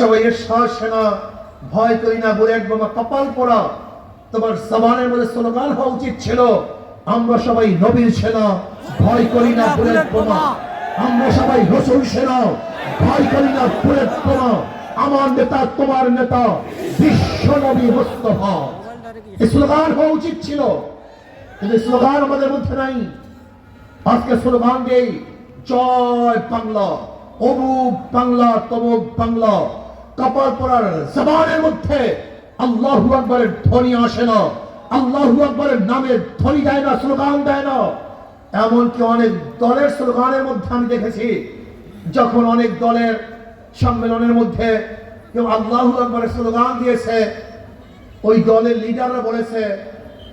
সবাই শ্বাস সেনা ভয় করি না বুলেট বোমা কপাল পড়া। তোমার জবানের মধ্যে স্লোগান হওয়া উচিত ছিল, আমরা সবাই নবীর সেনা, ভয় করি না বুলেট বোমা। আমরা সবাই রসুল সেনা, ভয় করি না বুলেট বোমা। আমার নেতা, তোমার নেতা, বিশ্ব নবী মুস্তফা। স্লোগান হওয়া উচিত ছিল, কিন্তু স্লোগান আমাদের মধ্যে নাই। আজকে স্লোগান দেই, জয় বাংলা, অমুক বাংলা, তমুক বাংলা। কপাল পড়ার জবানের মধ্যে আল্লাহ আকবরের ধ্বনি আসে না, আল্লাহ আকবরের নামের ধ্বনি দেয় না, স্লোগান দেয় না। এমনকি অনেক দলের স্লোগানের মধ্যে আমি দেখেছি, যখন অনেক দলের সম্মেলনের মধ্যে কেউ আল্লাহ আকবরের স্লোগান দিয়েছে, ওই দলের লিডাররা বলেছে,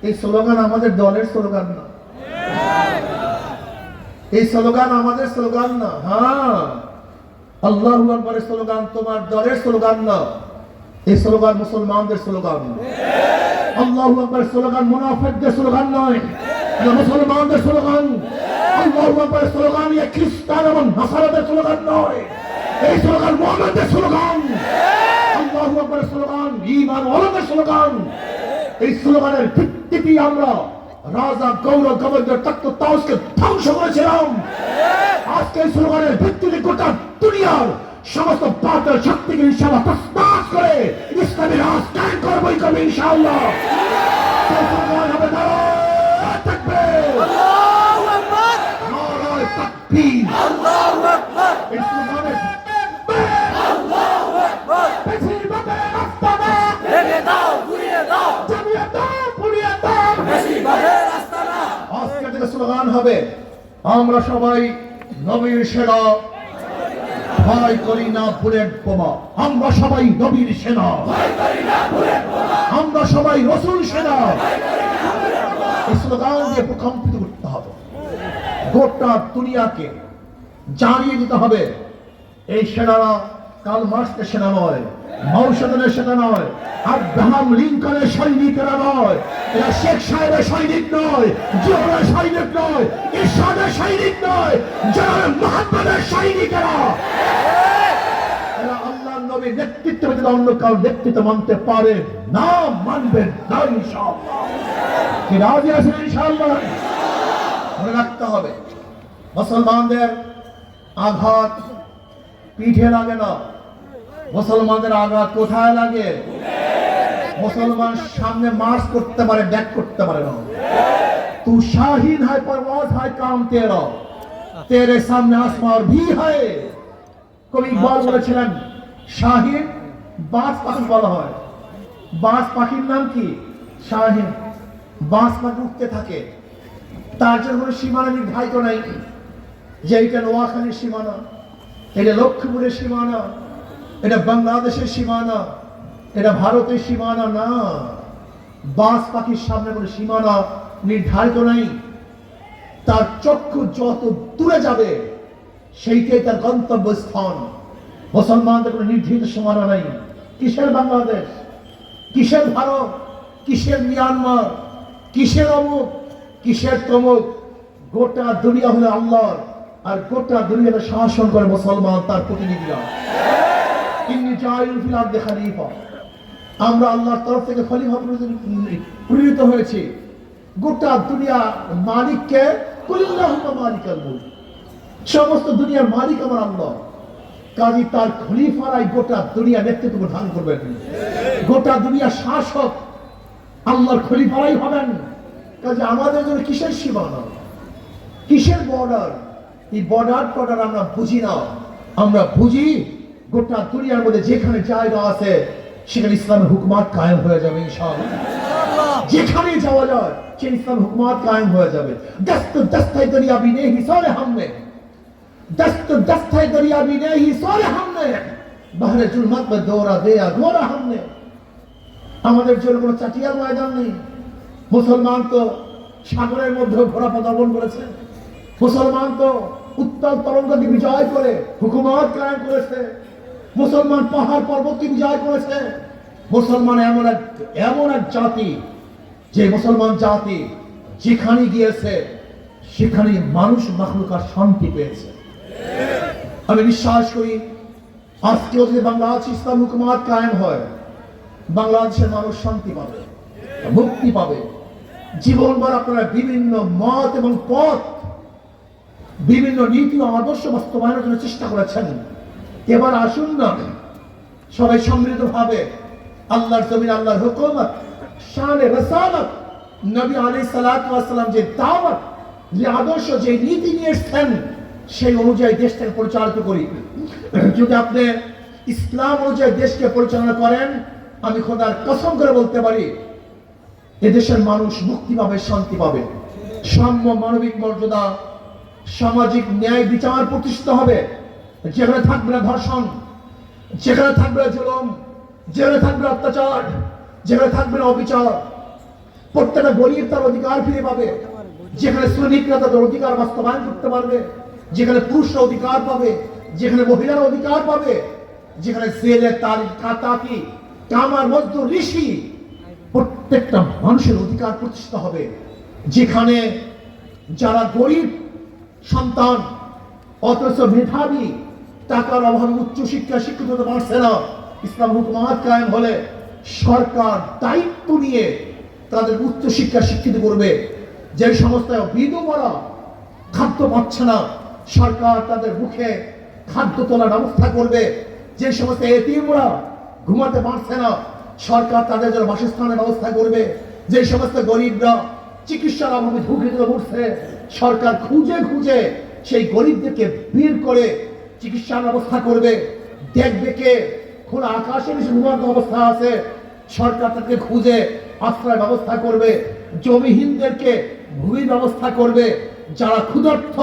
এই স্লোগান আমাদের দলের স্লোগান না। এই স্লোগান আমাদের স্লোগান না হ্যাঁ। আল্লাহ আকবরের স্লোগান, তোমার দলের স্লোগান না, এই স্লোগান মুসলমানদের স্লোগান। আল্লাহ আকবরের স্লোগান মুনাফেকদের স্লোগান নয় মুসলমানদের স্লোগান। আল্লাহ আকবরের স্লোগান ইয়ে খ্রিস্টান এবং নাসারাদের স্লোগান নয়, এই স্লোগান মোহাম্মদের স্লোগান। আল্লাহ আকবরের স্লোগান ইমান ওলাদের স্লোগান। এই স্লোগানের ভিত্তিতে আমরা রাজা গৌর গভর্নর তত্ত্ব তাউসকে ধ্বংস করেছিলাম। আজকে এই স্লোগানের ভিত্তিতে গোটা দুনিয়ার সমস্ত পাতার শক্তিকে ইনশাআল্লাহ তসমাস করে ইসলামী রাজ কায়েম করবই করবে ইনশাআল্লাহ। সেই স্লোগান হবে নারায় থেকে হবে। আমরা সবাই নবীর সেনা। ভয় করি না বুলেট বোমা। আমরা সবাই নবীর সেনা। আমরা সবাই রসুল সেনা। স্লোগান দিয়ে প্রকম্পিত করতে হবে। গোটা দুনিয়াকে জানিয়ে দিতে হবে। এই সেনারা কাল মার্চের সেনা নয় মৌসুমের সেনা নয়, আব্রাহাম লিঙ্কনের সৈনিকেরা নয়, এরা শেখ সাহেবের সৈনিক নয়, জিয়াউরের সৈনিক নয়, ইরশাদের সৈনিক নয়, জনাব মোহাম্মদের সৈনিকেরা। এরা আল্লাহ নবীর নেতৃত্ব ব্যতীত অন্য কারও নেতৃত্ব মানতে পারে না মানবেন না, ইনশাআল্লাহ। কি রাজি আছেন মনে রাখতে হবে, মুসলমানদের আঘাত পিঠে লাগে না। মুসলমানদের আঘাত কোথায় লাগে? মুসলমান সামনে মার্চ করতে পারে ব্যাক করতে পারে না। তু শাহীন হয়, পরওয়াজ হয়, কাম তেরা। তেরে সামনে আসমা ভি হয়। কবি ইকবাল বলেছিলেন, শাহীন বাস পাখি বলা হয়। বাস পাখির নাম কি? শাহীন। বাস পাখি উঠতে থাকে। তার জন্য কোনো সীমানা নির্ধারিত নাই। যে এইটা নোয়াখালীর সীমানা, এটা লক্ষ্মীপুরের সীমানা। এটা বাংলাদেশের সীমানা, এটা ভারতের সীমানা না। বাস পাখির সামনে কোনো সীমানা নির্ধারিত নাই। তার চক্ষু যত দূরে যাবে, সেইটাই তার গন্তব্যস্থান। মুসলমানদের কোনো নির্ধারিত সীমানা নাই। কিসের বাংলাদেশ? কিসের ভারত? কিসের মিয়ানমার? কিসের অমুক? কিসের তমুক? গোটা দুনিয়া হলো আল্লাহর, আর গোটা দুনিয়াতে শাসন করে মুসলমান তার প্রতিনিধিরা। আমরা আল্লাহর তরফ থেকে খলিফা প্রেরিত হয়েছি। গোটা দুনিয়া মালিককে, কুল্লাহুম্মা মালিকাল মুলক। সমস্ত দুনিয়ার মালিক আমার আল্লাহ। কাজী তার খলিফারাই গোটা দুনিয়া নেতৃত্ব প্রদান করবেন। গোটা দুনিয়া শাসক আল্লাহর খলিফারাই হবেন। কাজে আমাদের জন্য কিসের সীমানা? কিসের বর্ডার? এই বর্ডার টর্ডার আমরা বুঝি না। আমরা বুঝি গোটা দুনিয়ার মধ্যে যেখানে জায়গা আছে সেখানে ইসলামের হুকুমাত কায়েম হয়ে যাবে ইনশাআল্লাহ। যেখানে যাওয়া যায় সে ইসলাম হুকুমাত কায়েম হয়ে যাবে। দস্ত দস্তায় দরিয়াবি নেই সরে হামনে দস্ত দস্তায় দরিয়াবি নেই সরে হামনে বাহরে জুলমত মে দৌড়া দেয়া দৌড়া হামনে আমাদের জন্য কোনো চাটিয়ার ময়দান নেই। মুসলমান তো সাগরের মধ্যে ঘোরা পদাবন করেছে। মুসলমান তো উত্তাল তরঙ্গ বিজয় করে হুকুমত কায়েম করেছে। মুসলমান পাহাড় পর্বতকে বিজয় করেছে। মুসলমান এমন এক এমন এক জাতি, যে মুসলমান জাতি যেখানে গিয়েছে সেখানে মানুষ মাখলুকার শান্তি পেয়েছে। আমি বিশ্বাস করি আজকেও যদি বাংলাদেশ ইসলাম হুকুমাত কায়েম হয়, বাংলাদেশের মানুষ শান্তি পাবে, মুক্তি পাবে। জীবনভর আপনারা বিভিন্ন মত এবং পথ, বিভিন্ন নীতি ও আদর্শ বাস্তবায়নের জন্য চেষ্টা করেছেন। এবার আসুন না। সবাই সম্মিলিত ভাবে আল্লাহর জমিন, আল্লাহর হুকুমত, শানে রসালত, নবী আলী সালাম যে দাওয়াত, যে আদর্শ, যে নীতি নিয়ে এসছেন, সেই অনুযায়ী দেশটাকে পরিচালিত করি। যদি আপনি ইসলাম অনুযায়ী দেশকে পরিচালনা করেন, আমি খোদার কসম করে বলতে পারি, এদেশের মানুষ মুক্তি পাবে, শান্তি পাবে। সাম্য মানবিক মর্যাদা, সামাজিক ন্যায় বিচার প্রতিষ্ঠিত হবে। যেখানে থাকবে না ধর্ষণ, যেখানে থাকবে না জুলম, যেখানে থাকবে অত্যাচার, যেখানে থাকবে না অবিচার, প্রত্যেকটা গরিব তার অধিকার ফিরে পাবে। যেখানে শ্রমিকরা তাদের অধিকার বাস্তবায়ন করতে পারবে, যেখানে পুরুষরা অধিকার পাবে, যেখানে মহিলারা অধিকার পাবে, যেখানে জেলে তার কাতাকি, কামার মধ্য ঋষি, প্রত্যেকটা মানুষের অধিকার প্রতিষ্ঠিত হবে। যেখানে যারা গরিব সন্তান, অথচ মেধাবী টাকার অভাবে উচ্চ শিক্ষা শিক্ষিত হতে পারছে না। ইসলাম হুকুমাত কায়েম হলে সরকার দায়িত্ব নিয়ে তাদের উচ্চ শিক্ষা শিক্ষিত করবে। যে সমস্ত বিধবরা খাদ্য পাচ্ছে না, সরকার তাদের মুখে খাদ্য তোলার ব্যবস্থা করবে। যে সমস্ত এতিমরা ঘুমাতে পারছে না, সরকার তাদের জন্য বাসস্থানের ব্যবস্থা করবে। যে সমস্ত গরিবরা চিকিৎসার অভাবে ঝুঁকিতে পড়ছে, সরকার খুঁজে খুঁজে সেই গরিবদেরকে ভিড় করে চিকিৎসার ব্যবস্থা করবে। দেখবে কে? খোলা আকাশে বেশি ঘুমান্ত অবস্থা আছে। সরকার তাদেরকে খুঁজে আশ্রয় ব্যবস্থা করবে। জমিহীনদেরকে ভূমির ব্যবস্থা করবে। যারা ক্ষুধার্থ,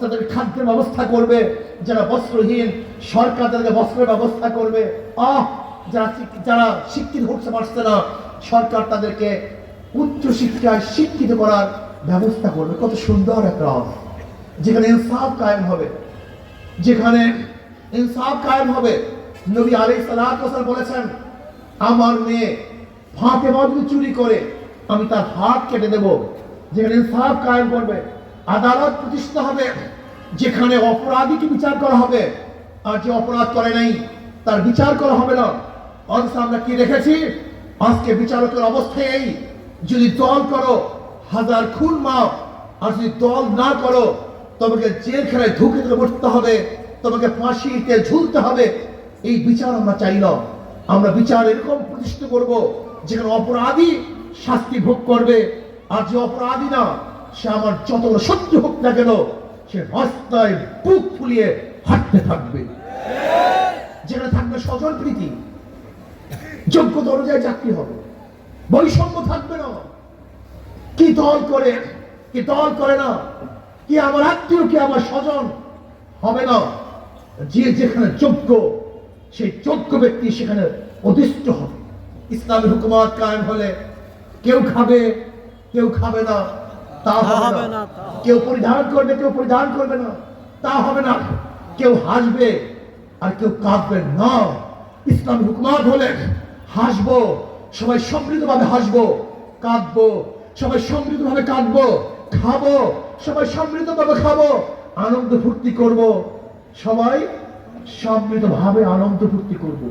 তাদের খাদ্যের ব্যবস্থা করবে। যারা বস্ত্রহীন, সরকার তাদেরকে বস্ত্রের ব্যবস্থা করবে। আহ! যারা যারা শিক্ষিত হতে পারছে না, সরকার তাদেরকে উচ্চ শিক্ষায় শিক্ষিত করার ব্যবস্থা করবে। কত সুন্দর একটা যেখানে ইনসাফ কায়েম হবে। যেখানে ইনসাফ কায়েম হবে। নবী আলী সালাম বলেছেন, আমার মেয়ে ফাতেমা যদি চুরি করে, আমি তার হাত কেটে দেব। যেখানে ইনসাফ কায়েম করবে, আদালত প্রতিষ্ঠিত হবে। যেখানে অপরাধীকে বিচার করা হবে, আর যে অপরাধ করে নাই, তার বিচার করা হবে না। অথচ আমরা কি দেখেছি? আজকে বিচারকের অবস্থায় এই, যদি দল করো, হাজার খুন মাপ আর যদি দল না করো তোমাকে জেলখানায় ঢুকে বসতে হবে, তোমাকে ফাঁসিতে ঝুলতে হবে। এই বিচার আমরা চাই না। আমরা বিচার এরকম প্রতিষ্ঠিত করব যেখানে অপরাধী শাস্তি ভোগ করবে। আর যে অপরাধী না, সে আমার যত শত্রু হোক না কেন, সে রাস্তায় বুক ফুলিয়ে হাঁটতে থাকবে। যেখানে থাকবে স্বজন প্রীতি যোগ্যতা অনুযায়ী চাকরি হবে। বৈষম্য থাকবে না। কি দল করে, কি দল করে না কি আমার আত্মীয় কি আমার স্বজন? হবে না। যে যেখানে যোগ্য সেই যোগ্য ব্যক্তি সেখানে অধিষ্ঠ হবে। ইসলামী হুকুমত কায়েম হলে কেউ খাবে কেউ খাবে না তা হবে না। কেউ পরিধান করবে কেউ পরিধান করবে না তা হবে না। কেউ হাসবে আর কেউ কাঁদবে না। ইসলাম হুকুমাত হলে হাসবো সবাই সমৃদ্ধভাবে হাসবো কাঁদবো সবাই সমৃদ্ধভাবে কাঁদবো। খাব সবাই সমৃদ্ধভাবে খাব আনন্দ ফুর্তি করব। সবাই সমৃদ্ধভাবে আনন্দ ফুর্তি করব।